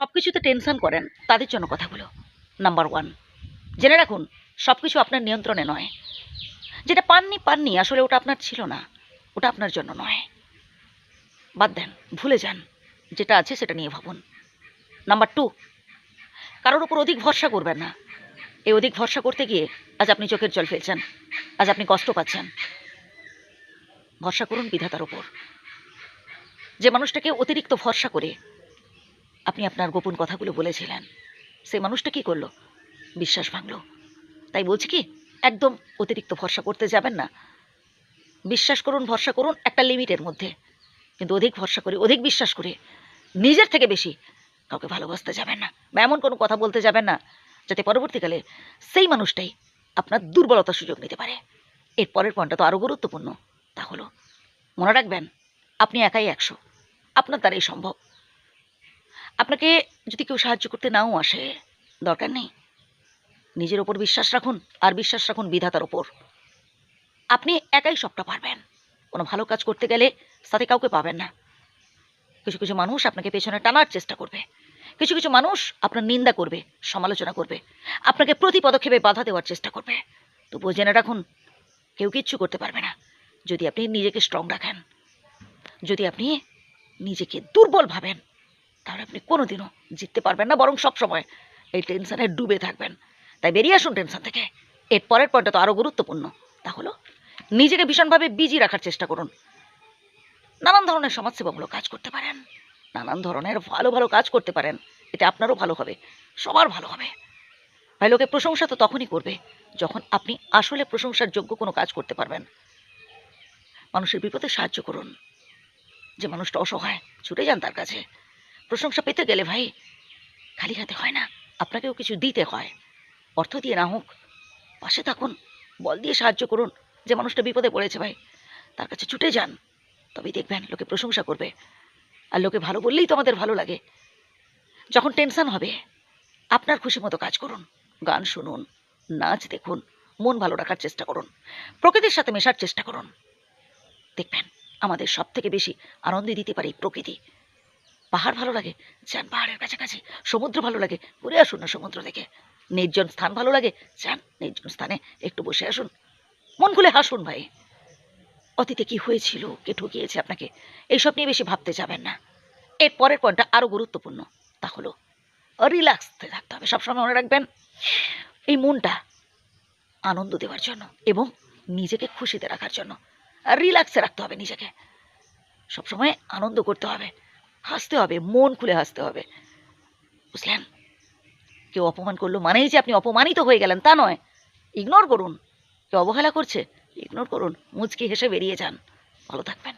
সব কিছুতে টেনশন করেন, তাদের জন্য কথাগুলো। নাম্বার ওয়ান জেনে রাখুন সব কিছু আপনার নিয়ন্ত্রণে নয়। যেটা পাননি পাননি, আসলে ওটা আপনার ছিল না, ওটা আপনার জন্য নয়। বাদ দেন, ভুলে যান, যেটা আছে সেটা নিয়ে ভাবুন। নাম্বার টু কারোর উপর অধিক ভরসা করবেন না। এই অধিক ভরসা করতে গিয়ে আজ আপনি চোখের জল ফেলছেন, আজ আপনি কষ্ট পাচ্ছেন। ভরসা করুন বিধাতার উপর। যে মানুষটাকে অতিরিক্ত ভরসা করে আপনি আপনার গোপন কথাগুলো বলেছিলেন। সেই মানুষটা কি করল? বিশ্বাস ভাঙলো। তাই বলছি কি, একদম অতিরিক্ত ভরসা করতে যাবেন না। বিশ্বাস করুন, ভরসা করুন একটা লিমিটের মধ্যে। কিন্তু অধিক ভরসা করে, অধিক বিশ্বাস করে, নিজের থেকে বেশি কাউকে ভালোবাসতে যাবেন না বা এমন কোনো কথা বলতে যাবেন না যাতে পরবর্তীকালে সেই মানুষটাই আপনার দুর্বলতার সুযোগ নিতে পারে। এর পরের পয়েন্টটা তো আরও গুরুত্বপূর্ণ। তা হলো, মনে রাখবেন, আপনি একাই একশো। আপনার দ্বারাই সম্ভব। আপনাকে যদি কেউ সাহায্য করতে নাও আসে, দরকার নেই। নিজের ওপর বিশ্বাস রাখুন আর বিশ্বাস রাখুন বিধাতার ওপর। আপনি একাই সবটা পারবেন। কোনো ভালো কাজ করতে গেলে সাথে কাউকে পাবেন না। কিছু কিছু মানুষ আপনাকে পেছনে টানার চেষ্টা করবে। কিছু কিছু মানুষ আপনার নিন্দা করবে, সমালোচনা করবে। আপনাকে প্রতি পদক্ষেপে বাধা দেওয়ার চেষ্টা করবে। তবুও জেনে রাখুন, কেউ কিচ্ছু করতে পারবে না। যদি আপনি নিজেকে স্ট্রং রাখেন, যদি আপনি নিজেকে দুর্বল ভাবেন তাহলে আপনি কোনোদিনও জিততে পারবেন না, বরং সবসময় এই টেনশানে ডুবে থাকবেন। তাই বেরিয়ে আসুন টেনশন থেকে। এর পরের পয়েন্টটা তো আরও গুরুত্বপূর্ণ। তা হলো নিজেকে ভীষণভাবে বিজি রাখার চেষ্টা করুন। নানান ধরনের সমাজসেবামূলক কাজ করতে পারেন। নানান ধরনের ভালো ভালো কাজ করতে পারেন। এতে আপনারও ভালো হবে, সবার ভালো হবে। ভাই, লোকে প্রশংসা তো তখনই করবে যখন আপনি আসলে প্রশংসার যোগ্য কোনো কাজ করতে পারবেন। মানুষের বিপদে সাহায্য করুন। যে মানুষটা অসহায়, ছুটে যান তার কাছে। প্রশংসা পেতে গেলে ভাই, খালি হাতে হয় না, আপনাকেও কিছু দিতে হয়। অর্থ দিয়ে না হোক, পাশে থাকুন, বল দিয়ে সাহায্য করুন, যে মানুষটা বিপদে পড়েছে ভাই, তার কাছে ছুটে যান। তবেই দেখবেন লোকে প্রশংসা করবে। আর লোকে ভালো বললেই তো আমাদের ভালো লাগে। যখন টেনশন হবে, আপনার খুশি মতো কাজ করুন, গান শুনুন, নাচ দেখুন, মন ভালো রাখার চেষ্টা করুন, প্রকৃতির সাথে মেশার চেষ্টা করুন। দেখবেন, আমাদের সব থেকে বেশি আনন্দ দিতে পারে প্রকৃতি। পাহাড় ভালো লাগে যান পাহাড়ের কাছাকাছি, সমুদ্র ভালো লাগে, ঘুরে আসুন না সমুদ্র থেকে নির্জন স্থান ভালো লাগে যান নির্জন স্থানে, একটু বসে আসুন। মন খুলে হাসুন ভাই। অতীতে কি হয়েছিল, কে ঠকিয়েছে আপনাকে, এইসব নিয়ে বেশি ভাবতে যাবেন না। এর পরের পয়েন্টটা আরও গুরুত্বপূর্ণ, তা হলো রিল্যাক্স থাকতে হবে, সবসময় মনে রাখবেন, এই মনটা আনন্দ দেওয়ার জন্য এবং নিজেকে খুশিতে রাখার জন্য রিল্যাক্সে রাখতে হবে নিজেকে। সবসময় আনন্দ করতে হবে। হাসতে হবে, মন খুলে হাসতে হবে। বুঝলেন? কেউ অপমান করল মানেই যে আপনি অপমানিত হয়ে গেলেন, তা নয়। ইগনোর করুন। কেউ অবহেলা করছে ইগনোর করুন। মুচকি হেসে বেরিয়ে যান। ভালো থাকবেন।